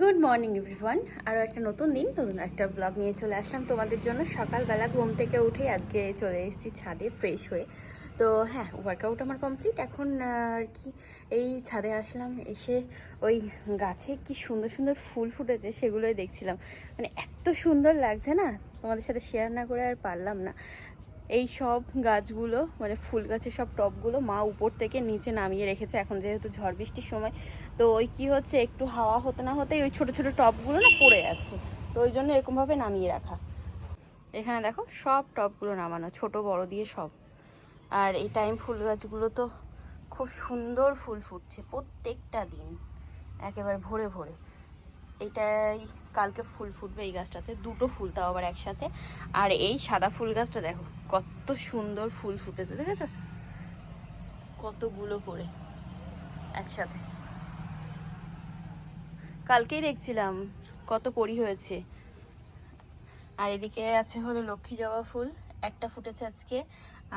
Good morning everyone আরও একটা নতুন দিন, নতুন একটা ব্লগ নিয়ে চলে আসলাম তোমাদের জন্য। সকালবেলা ঘুম থেকে উঠে আজকে চলে এসেছি ছাদে ফ্রেশ হয়ে। তো হ্যাঁ ওয়ার্কআউট আমার কমপ্লিট এখন আর কি, এই ছাদে আসলাম, এসে ওই গাছে কি সুন্দর সুন্দর ফুল ফুটেছে সেগুলোই দেখছিলাম। মানে এত সুন্দর লাগছে না? তোমাদের সাথে শেয়ার না করে আর পারলাম না। এই সব গাছগুলো মানে ফুল গাছের সব টবগুলো মা উপর থেকে নিচে নামিয়ে রেখেছে। এখন যেহেতু ঝড় বৃষ্টির সময় তো ওই কি হচ্ছে, একটু হাওয়া হতে না হতেই ওই ছোট ছোট টবগুলো না পড়ে যাচ্ছে। তো ওই জন্য এরকমভাবে নামিয়ে রাখা। এখানে দেখো সব টবগুলো নামানো, ছোট, বড় দিয়ে সব। আর এই টাইম ফুল গাছগুলো তো খুব সুন্দর ফুল ফুটছে প্রত্যেকটা দিন, একেবারে ভরে ভরে। এটাই কালকে ফুল ফুটবে এই গাছটাতে, দুটো ফুল তাও আবার একসাথে। আর এই সাদা ফুল গাছটা দেখো, কত সুন্দর ফুল ফুটেছে, দেখেছ? কতগুলো করে একসাথে। কালকেই দেখছিলাম কত কড়ি হয়েছে। আর এদিকে আছে হলো লক্ষ্মী জবা ফুল, একটা ফুটেছে আজকে,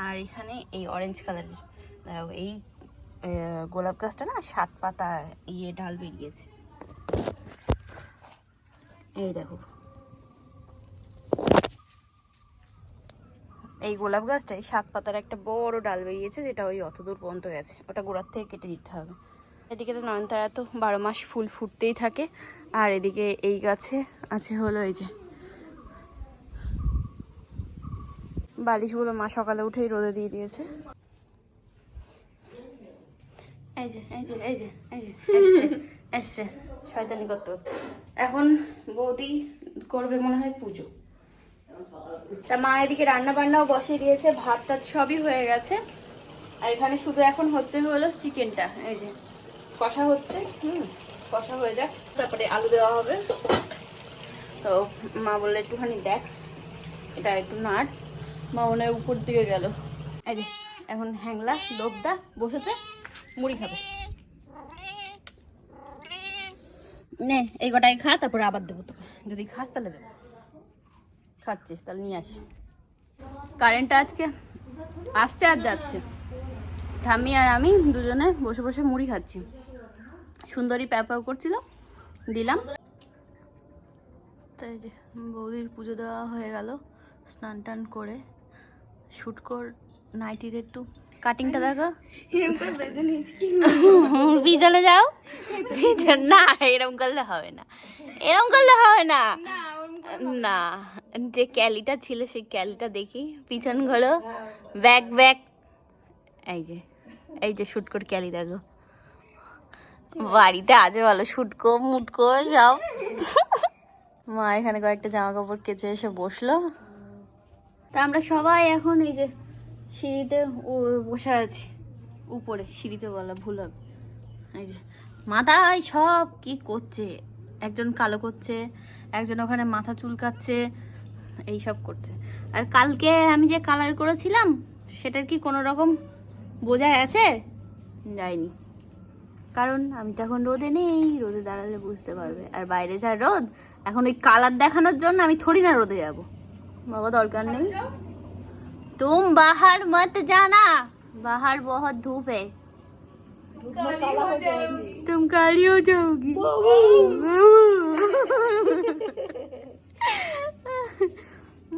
আর এখানে এই অরেঞ্জ কালারের এই গোলাপ গাছটা না সাত পাতা ইয়ে ডাল বেরিয়েছে। এই দেখো। এই গোলাপ গাছটাই সাত পাতার একটা বড় ডাল বেরিয়েছে, যেটা ওই অত দূর পর্যন্ত গেছে। ওটা গোড়ার থেকে কেটে দিতে হবে। এদিকে তো নয়নতারা তো বারো মাস ফুল ফুটতেই থাকে, আর এদিকে এই গাছে আছে হলো এই যে বালিশগুলো মা সকালে উঠেই রোদে দিয়ে দিয়েছে। এই যে এই যে এই যে এই যে, এসছে। এখন বৌদি করবে মনে হয় পুজো। তা মা এদিকে রান্না বান্নাও বসিয়ে দিয়েছে ভাত টাত সবই হয়ে গেছে। আর এখানে শুধু এখন হচ্ছে হলো চিকেনটা এই যে। কষা হচ্ছে। হুম, কষা হয়ে যাক। তারপরে আলু দেওয়া হবে। তো মা বললে একটুখানি দেখ, এটা একটু নাড়। মা মনে হয় উপর দিকে গেল। যে, এখন হ্যাংলা লোকদা বসেছে, মুড়ি খাবে। নে, এই গোটাই খা, তারপরে আবার দেবো তোকে। যদি খাস তাহলে দেবো। খাচ্ছিস, তাহলে নিয়ে আসি। কারেন্টটা আজকে আসছে আর যাচ্ছে। ঠাম্মি আর আমি দুজনে বসে বসে মুড়ি খাচ্ছি। সুন্দরী প্যাপাও করছিল দিলাম। তাই যে বৌদির পুজো দেওয়া হয়ে গেল স্নান টান করে শুট কর নাইটির একটু। কাটিংটা দেখো। পিছনে যাও। না এরকম করলে হবে না। এরকম করলে হবে না। না যে ক্যালিটা ছিল সেই ক্যালিটা দেখি পিছন ঘোরো। ব্যাক ব্যাক এই যে এই যে শুট করে ক্যালি দেখো। বাড়িতে আছে ভালো শুটকো মুটকো, সব। মা এখানে কয়েকটা জামা কাপড় কেচে এসে বসল। তা আমরা সবাই এখন এই যে সিঁড়িতে বসে আছি। উপরে, সিঁড়িতে বলা ভুল হবে। এই যে মাথায় সব কি করছে? একজন কালো করছে, একজন ওখানে মাথা চুলকাচ্ছে এই সব করছে। আর কালকে আমি যে কালার করেছিলাম, সেটার কি কোনো রকম বোঝা গেছে যায়নি কারণ আমি তো এখন রোদে নেই রোদে দাঁড়ালে বুঝতে পারবে আর বাইরে যা রোদ এখন ওই কালার দেখানোর জন্য আমি থোড়ি না রোদে যাব বাবা দরকার নেই तुम बाहर मत जाना बाहर बहुत धूप है तुम काली हो जाओगी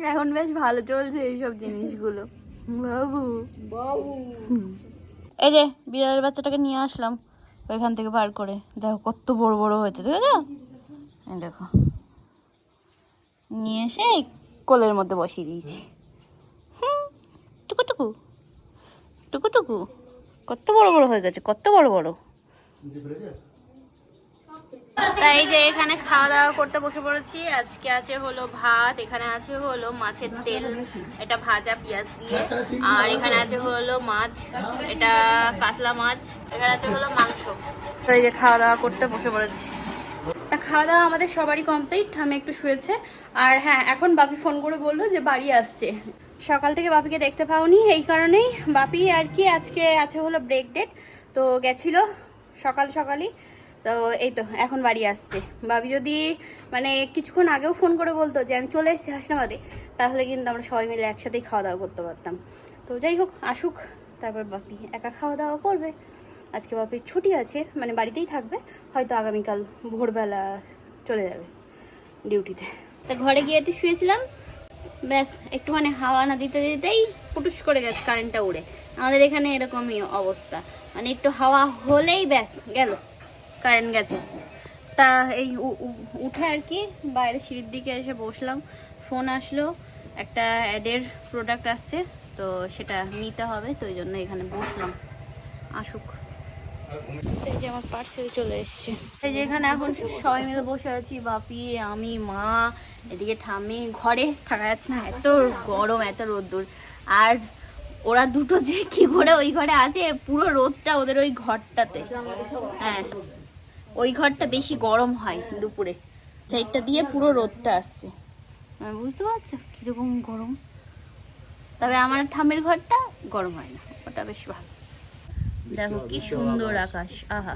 এখন বেশ ভালো চলছে এইসব জিনিসগুলো বাবু এই যে বিড়ালের বাচ্চাটাকে নিয়ে আসলাম ওইখান থেকে বার করে। দেখো কত বড় বড় হয়েছে এই দেখো। নিয়ে এসে এই কোলের মধ্যে বসিয়ে দিয়েছি। হুম, টুকুটুকু টুকু। টুকু টুকু। কত বড় বড় হয়ে গেছে কত বড় বড়। তাই যে এখানে খাওয়া দাওয়া করতে বসে পড়েছি। আজকে আছে হলো ভাত, এখানে আছে হলো মাছের তেল, এটা ভাজা পেঁয়াজ দিয়ে। আর এখানে আছে হলো মাছ, এটা কাতলা মাছ, এখানে আছে হলো মাংস। তো এই যে খাওয়া দাওয়া করতে বসে পড়েছি। তা খাওয়া দাওয়া আমাদের সবারই কমপ্লিট আমি একটু শুয়েছে। আর হ্যাঁ এখন বাপি ফোন করে বলল যে বাড়ি আসছে। সকাল থেকে বাপিকে দেখতে পাওনি, এই কারণেই বাপি আর কি আজকে আছে হলো ব্রেক ডেট তো গেছিল সকাল সকালই। তো এই তো এখন বাড়ি আসছে। বাবি যদি মানে কিছুক্ষণ আগেও ফোন করে বলতো যে, আমি চলে এসেছি হাসনাবাদে তাহলে কিন্তু আমরা সবাই মিলে একসাথেই খাওয়া দাওয়া করতে পারতাম। তো যাই হোক, আসুক। তারপর বাপি একা খাওয়া দাওয়া করবে। আজকে বাপির ছুটি আছে মানে বাড়িতেই থাকবে। হয়তো আগামীকাল ভোরবেলা চলে যাবে ডিউটিতে। তা ঘরে গিয়ে একটু শুয়েছিলাম। ব্যাস, একটুখানি হাওয়া না দিতে দিতেই পুটুস করে গেছে কারেন্টটা উড়ে। আমাদের এখানে এরকমই অবস্থা। মানে একটু হাওয়া হলেই ব্যাস, গেল। কারেন্ট গেছে। তা এই উঠে আর কি বাইরে সিঁড়ির দিকে এসে বসলাম। ফোন আসলো একটা অ্যাডের প্রোডাক্ট আসছে তো সেটা নিতে হবে তো ওই জন্য এখানে বসলাম। আসুক। এই যে আমার পার্সেল চলে এসছে। এই যে এখানে এখন সবাই মিলে বসে আছি বাপি আমি মা এদিকে ঠামি ঘরে থাকা যাচ্ছে না এত গরম এত রোদ্দুর। আর ওরা দুটো যে কি করে ওই ঘরে আছে পুরো রোদটা ওদের ওই ঘরটাতে। হ্যাঁ। ওই ঘরটা বেশি গরম হয় দুপুরে। সাইডটা দিয়ে পুরো রোদটা আসছে। মানে বুঝতে পারছ? কীরকম গরম? তবে আমার ঠামের ঘরটা গরম হয় না ওটা বেশ ভালো। দেখো কি সুন্দর আকাশ। আহা।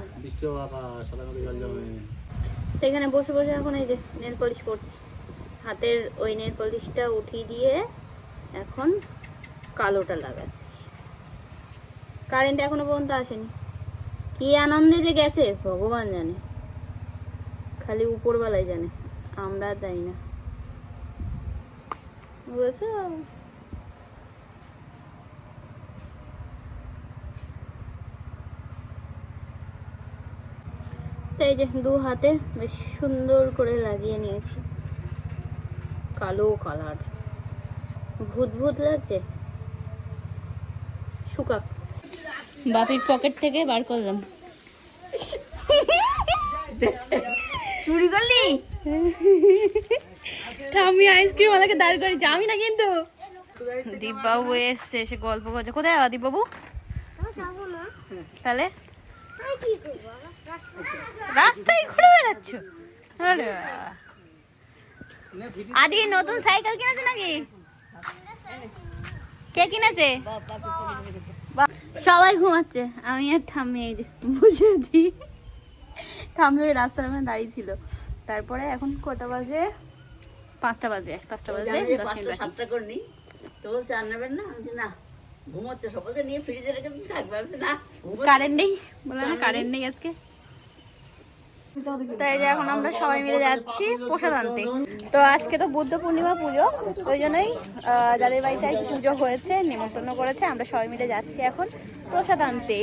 তো এখানে বসে বসে এখন এই যে নেল পলিশ করছি। হাতের ওই নেল পলিশটা উঠিয়ে দিয়ে এখন কালোটা লাগাচ্ছি। কারেন্ট এখনও পর্যন্ত আসেনি। কি আনন্দে যে গেছে, ভগবান জানে। খালি উপরবেলায় জানে, আমরা জানি না। তাই যে দু হাতে বেশ সুন্দর করে লাগিয়ে নিয়েছি। কালো কালার। ভূত ভূত লাগছে? শুকাক। বাপির পকেট থেকে বার করলাম। চুরি করলি? আমি আইসক্রিম আমাকে দাঁড় করে যাবি না কিন্তু। দীপবাবু এসছে এসে গল্প করছে। কোথায় আবার দীপবাবু তাহলে? রাস্তায় ঘুরে বেড়াচ্ছ? আজকে নতুন সাইকেল কিনেছে নাকি? কে কিনেছে? সবাই ঘুমাচ্ছে। আমি আর ঠাম্মি এই যে বসে আছি। ঠাম্মি ওই রাস্তার ওখানে দাঁড়িয়ে ছিল। তারপরে এখন কটা বাজে? পাঁচটা বাজে পাঁচটা বাজে। সাতটা করে নিই তো বলছে আর নেবেন না? না ঘুমোচ্ছে। সকলকে নিয়ে ফ্রিজে রেখে থাকবে। না কারেন্ট নেই? বলে না কারেন্ট নেই আজকে। তাই যে এখন আমরা সবাই মিলে যাচ্ছি প্রসাদ আনতে। তো আজকে তো বুদ্ধ পূর্ণিমা পুজো ওই জন্যই যাদের বাড়িতে আর পুজো হয়েছে নিমন্ত্রণ করেছে, আমরা সবাই মিলে যাচ্ছি এখন প্রসাদ আনতে।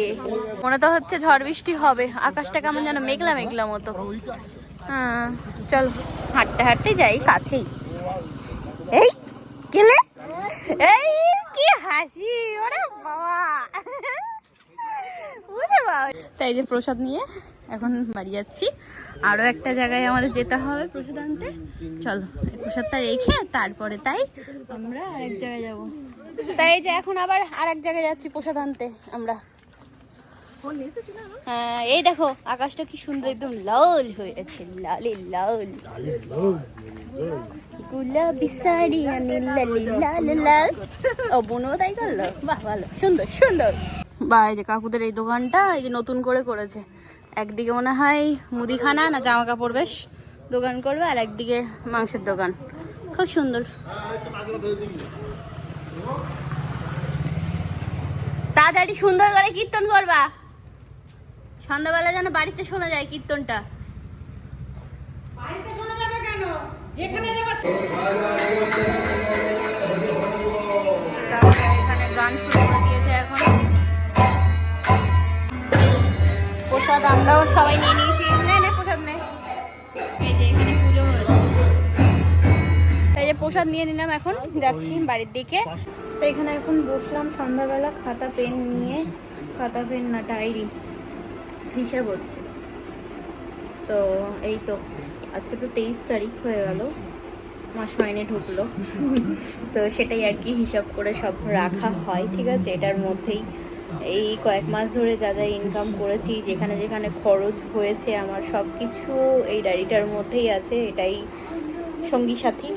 মনে তো হচ্ছে ঝড় বৃষ্টি হবে, আকাশটা কেমন যেন মেঘলা মেঘলা মতো। হ্যাঁ চলো, হাঁটতে হাঁটতে যাই কাছেই। এই গেলে এই, কি হাসি, ওরে বাবা। ওরে বাবা। তাই যে প্রসাদ নিয়ে এখন বাড়ি যাচ্ছি। আরও একটা জায়গায় আমাদের যেতে হবে প্রসাদ আনতে। চলো প্রসাদটা রেখে তারপরে তাই আমরা আরেক জায়গায় যাব। তাই যে এখন আবার আরেক জায়গায় যাচ্ছি প্রসাদ আনতে আমরা। হ্যাঁ এই দেখো আকাশটা কি সুন্দর একদম লাল হয়েছে লালে লাল। গোলাপি শাড়ি আমি লালি লাল লাল। ও বোনও তাই করল? বাহ ভালো। সুন্দর সুন্দর। বা এই যে কাকুদের এই দোকানটা এই যে নতুন করে করেছে। একদিকে মনে হয় মুদিখানা না জামা কাপড় বেশ দোকান করবে আর একদিকে মাংসের দোকান। খুব সুন্দর। তাড়াতাড়ি সুন্দর করে কীর্তন করবা। সন্ধ্যাবেলা যেন বাড়িতে শোনা যায় কীর্তনটা। এখানে গান এখন প্রসাদ আমরাও সবাই নিয়ে নিয়েছি। প্রসাদ নে। এই যে প্রসাদ নিয়ে নিলাম এখন, যাচ্ছি বাড়ির দিকে। তো এখানে এখন বসলাম সন্ধ্যাবেলা, খাতা, পেন নিয়ে। খাতা, পেন না, ডায়েরি। হিসাব হচ্ছে। তো এই তো, আজকে তো তেইশ তারিখ হয়ে গেল। মাস মাইনে ঢুকলো। তো সেটাই আর কি হিসাব করে সব রাখা হয়, ঠিক আছে? এটার মধ্যেই এই কয়েক মাস ধরে যা যা ইনকাম করেছি, যেখানে যেখানে খরচ হয়েছে আমার সব কিছু এই ডায়েরিটার মধ্যেই আছে, এটাই সঙ্গী সাথী।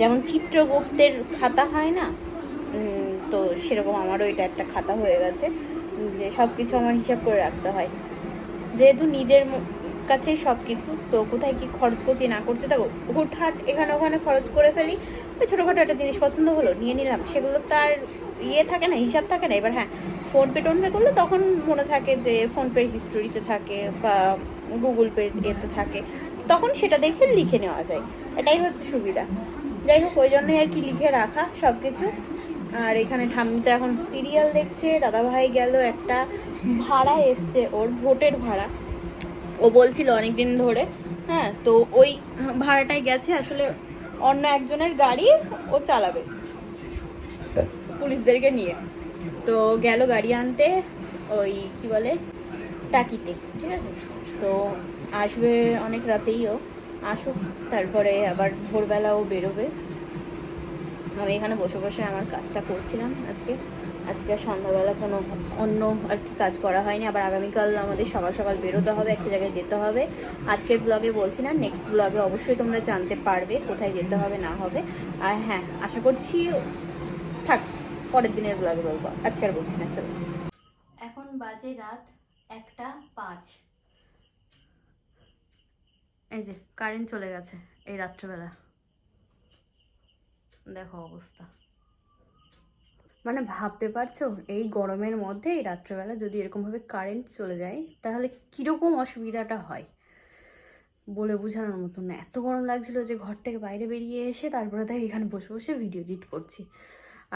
যেমন চিত্রগুপ্তের খাতা হয় না? তো সেরকম আমারও এটা একটা খাতা হয়ে গেছে, যে সব কিছু আমার হিসাব করে রাখতে হয়। যেহেতু নিজের কাছেই সব কিছু তো কোথায় কি খরচ করছি, না করছি, দেখো, হুটহাট এখানে ওখানে খরচ করে ফেলি, ওই ছোটোখাটো একটা জিনিস পছন্দ হলো, নিয়ে নিলাম, সেগুলো তার ইয়ে থাকে না, হিসাব থাকে না, এবার হ্যাঁ ফোনপে টোনপে করলে তখন মনে থাকে যে ফোনপের হিস্টোরিতে থাকে বা গুগল পে এতে থাকে। তখন সেটা দেখে লিখে নেওয়া যায়। এটাই হচ্ছে সুবিধা। যাই হোক ওই জন্যই আর কি লিখে রাখা সব কিছু আর এখানে ঠাম্মি তো এখন সিরিয়াল দেখছে দাদাভাই গেল একটা ভাড়া এসছে ওর ভোটের ভাড়া। ও বলছিল অনেকদিন ধরে হ্যাঁ তো ওই ভাড়াটাই গেছে আসলে অন্য একজনের গাড়ি ও চালাবে। পুলিশদেরকে নিয়ে। তো গেল গাড়ি আনতে ওই কি বলে, টাকিতে, ঠিক আছে? তো আসবে অনেক রাতেই ও, আসুক, তারপরে আবার ভোরবেলাও বেরোবে। আমি এখানে বসে বসে আমার কাজটা করছিলাম আজকে। আজকে আর সন্ধ্যাবেলা কোনো অন্য আর কি কাজ করা হয়নি। আবার আগামীকাল আমাদের সকাল সকাল বেরোতে হবে, একটা জায়গায় যেতে হবে। আজকের ব্লগে বলছি না নেক্সট ব্লগে অবশ্যই তোমরা জানতে পারবে কোথায় যেতে হবে, না হবে। আর হ্যাঁ আশা করছি পরের দিনের ব্লগে বলব। আজকে আর বলছি না চলো। এখন বাজে রাত একটা পাঁচ। এই যে কারেন্ট চলে গেছে এই রাত্রেবেলা। দেখো অবস্থা। মানে ভাবতে পারছ এই গরমের মধ্যে এই রাত্রেবেলা যদি এরকমভাবে কারেন্ট চলে যায় তাহলে কীরকম অসুবিধাটা হয়? বলে বোঝানোর মতো না। এত গরম লাগছিল যে ঘর থেকে বাইরে বেরিয়ে এসে তারপরে তাই এখানে বসে বসে ভিডিও এডিট করছি।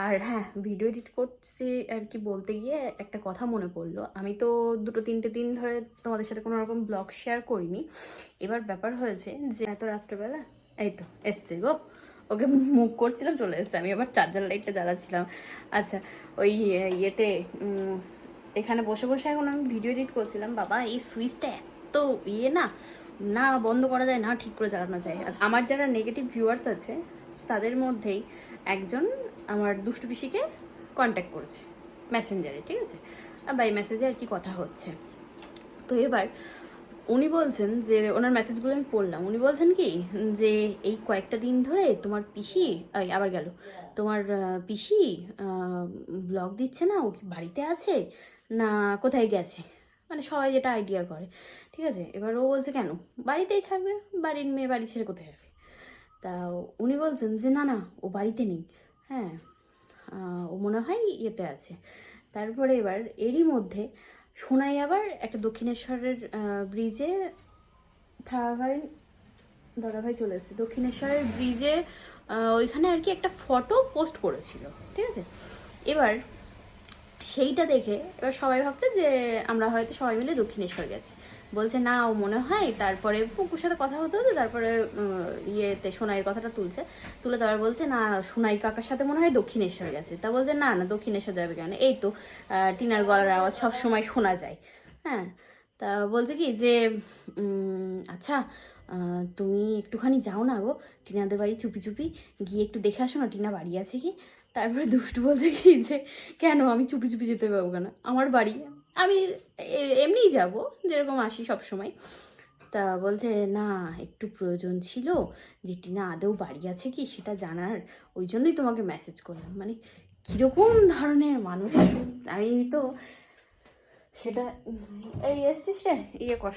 আর হ্যাঁ ভিডিও এডিট করছি আর কি বলতে গিয়ে একটা কথা মনে পড়ল। আমি তো দুটো তিনটে দিন ধরে তোমাদের সাথে কোনো রকম ব্লগ শেয়ার করিনি। এবার ব্যাপার হয়েছে যে এত রাত্রেবেলা এই তো এসছে গো। ওকে মুখ করছিলাম চলে এসছে। আমি আবার চার্জার লাইটটা জ্বালাচ্ছিলাম। আচ্ছা ওই ইয়েতে এখানে বসে বসে এখন আমি ভিডিও এডিট করছিলাম। বাবা এই সুইচটা এত ইয়ে না না বন্ধ করা যায় না ঠিক করে চালানো যায়। আচ্ছা, আমার যারা নেগেটিভ ভিউয়ার্স আছে তাদের মধ্যেই একজন আমার দুষ্টু পিসিকে কন্ট্যাক্ট করেছে মেসেঞ্জারে ঠিক আছে? বাই মেসেজে আর কি কথা হচ্ছে? তো এবার উনি বলছেন যে, ওনার মেসেজগুলো আমি পড়লাম। উনি বলছেন কি, যে এই কয়েকটা দিন ধরে তোমার পিসি আবার গেল, তোমার পিসি ব্লগ দিচ্ছে না, ও কি বাড়িতে আছে না কোথায় গেছে? মানে সবাই যেটা আইডিয়া করে, ঠিক আছে? এবার ও বলছে, কেন? বাড়িতেই থাকবে, বাড়ির মেয়ে বাড়ি ছেড়ে কোথায় যাবে? তা উনি বলছেন যে, না না, ও বাড়িতে নেই। হ্যাঁ ও মনে হয় ইয়েতে আছে। তারপরে এবার এরই মধ্যে শোনাই আবার একটা দক্ষিণেশ্বরের ব্রিজে থাকাকালীন দাদাভাই চলে এসেছে। দক্ষিণেশ্বরের ব্রিজে ওইখানে আর কি একটা ফটো পোস্ট করেছিল, ঠিক আছে? এবার সেইটা দেখে এবার সবাই ভাবছে যে আমরা হয়তো সবাই মিলে দক্ষিণেশ্বর গেছি। বলছে, না, ও মনে হয় তারপরে পুকুর সাথে কথা হতে হতে তারপরে ইয়েতে সোনাইয়ের কথাটা তুলছে। তুলে তারপর বলছে, না, সোনাই কাকার সাথে মনে হয় দক্ষিণেশ্বর গেছে। তা বলছে, না না, দক্ষিণেশ্বর যাবে কেন? এই তো টিনার গলার আওয়াজ সব সময় শোনা যায়। হ্যাঁ তা বলছে কি যে আচ্ছা তুমি একটুখানি যাও না গো, টিনাদের বাড়ি চুপি চুপি গিয়ে একটু দেখে আসো না, টিনা বাড়ি আছে কি? তারপরে দুষ্টু বলছে কি যে, কেন, আমি চুপি চুপি যেতে পারব কেন? আমার বাড়ি আমি এমনিই যাব, যেরকম আসি সব সময় তা বলছে, না, একটু প্রয়োজন ছিল। যে টিনা আদৌ বাড়ি আছে কি সেটা জানার ওই জন্যই তোমাকে মেসেজ করলাম। মানে কীরকম ধরনের মানুষ? আমি তো সেটা, এই এসছিস রে ইয়ে কর।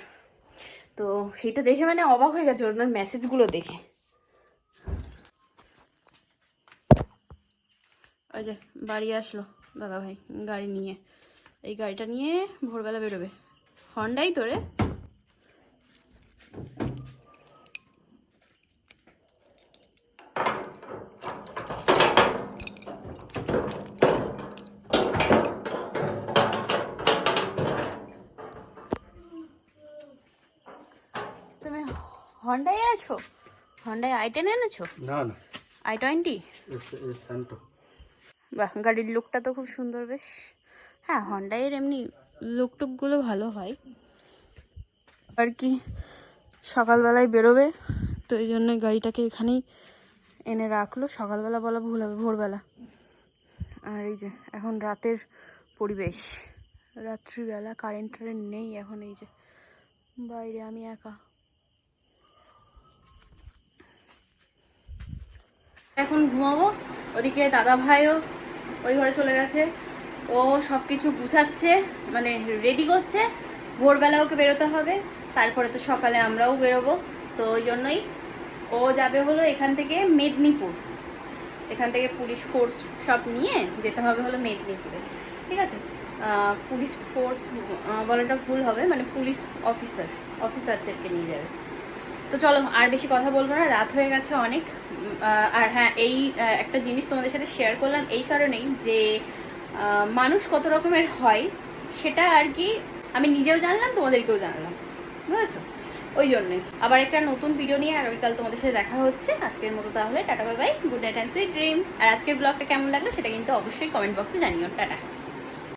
তো সেটা দেখে মানে অবাক হয়ে গেছে ওনার মেসেজগুলো দেখে। ওই যে বাড়ি আসলো দাদা ভাই গাড়ি নিয়ে। এই গাড়িটা নিয়ে ভোরবেলা বেরোবে। হন্ডাই তো রে তুমি হন্ডাই এনেছো? হন্ডাই আই টেন এনেছো? না না। I twenty? বাহ গাড়ির লুকটা তো খুব সুন্দর বেশ। হ্যাঁ হন্ডাইয়ের এমনি লুক টুকগুলো ভালো হয়। আর কি সকালবেলায় বেরোবে, তো এই জন্য গাড়িটাকে এখানেই এনে রাখল। সকালবেলা বলা ভুল হবে, ভোরবেলা। আর এই যে, এখন রাতের পরিবেশ। রাত্রিবেলা কারেন্ট টারেন্ট নেই এখন এই যে, বাইরে আমি একা। এখন ঘুমাবো, ওদিকে দাদা ভাইও ওই ঘরে চলে গেছে। ও সব কিছু গুছাচ্ছে মানে রেডি করছে। ভোরবেলা ওকে বেরোতে হবে, তারপরে তো সকালে আমরাও বেরোবো। তো ওই জন্যই ও যাবে হলো এখান থেকে মেদিনীপুর। এখান থেকে পুলিশ ফোর্স সব নিয়ে যেতে হবে হলো মেদিনীপুরে। ঠিক আছে? পুলিশ ফোর্স বলাটা ভুল হবে মানে পুলিশ অফিসার অফিসারদেরকে নিয়ে যাবে। তো চলো, আর বেশি কথা বলব না, রাত হয়ে গেছে অনেক। আর হ্যাঁ এই একটা জিনিস তোমাদের সাথে শেয়ার করলাম, এই কারণেই যে মানুষ কত রকমের হয় সেটা আর কি আমি নিজেও জানলাম, তোমাদেরকেও জানলাম। বুঝেছ? ওই জন্যে। আবার একটা নতুন ভিডিও নিয়ে আগামীকাল তোমাদের সাথে দেখা হচ্ছে। আজকের মতো তাহলে, tata bye bye good night and sweet dream আর আজকের ব্লগটা কেমন লাগল সেটা কিন্তু অবশ্যই কমেন্ট বক্সে জানিও। টাটা।